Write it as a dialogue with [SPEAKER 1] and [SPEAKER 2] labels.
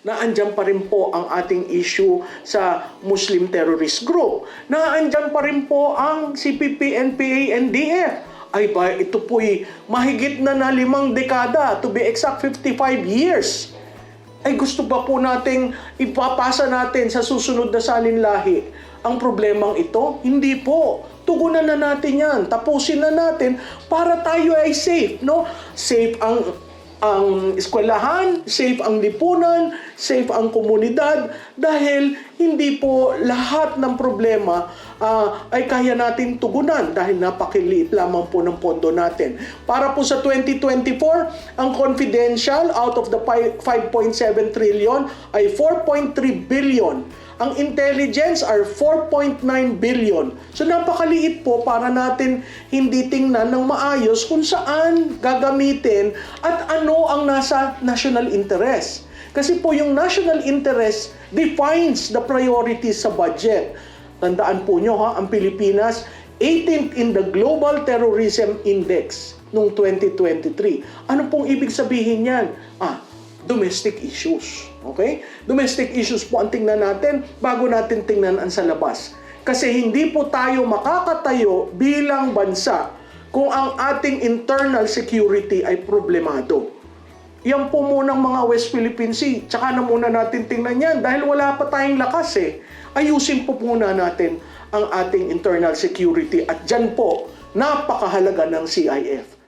[SPEAKER 1] na andyan pa rin po ang ating issue sa Muslim terrorist group. Na andyan pa rin po ang CPP, NPA, NDF. Ay ba, ito po'y mahigit na na limang dekada, to be exact 55 years. Ay gusto ba po nating ipapasa natin sa susunod na salinlahi ang problemang ito? Hindi po. Tugunan na natin yan. Tapusin na natin para tayo ay safe. No? Safe ang ang eskwelahan, safe ang lipunan, safe ang komunidad dahil hindi po lahat ng problema ah, ay kaya natin tugunan dahil napakiliit lamang po ng pondo natin. Para po sa 2024, ang confidential out of the pi- 5.7 trillion ay 4.3 billion. Ang intelligence are 4.9 billion. So napakaliit po para natin hindi tingnan ng maayos kung saan gagamitin at ano ang nasa national interest. Kasi po yung national interest defines the priorities sa budget. Tandaan po nyo ha, ang Pilipinas 18th in the Global Terrorism Index noong 2023. Ano pong ibig sabihin yan? Ah, domestic issues. Okay? Domestic issues po ang tingnan natin bago natin tingnan ang sa labas. Kasi hindi po tayo makakatayo bilang bansa kung ang ating internal security ay problemado. Yan po munang mga West Philippine Sea. Tsaka na muna natin tingnan yan dahil wala pa tayong lakas eh. Ayusin po muna natin ang ating internal security at dyan po napakahalaga ng CIF.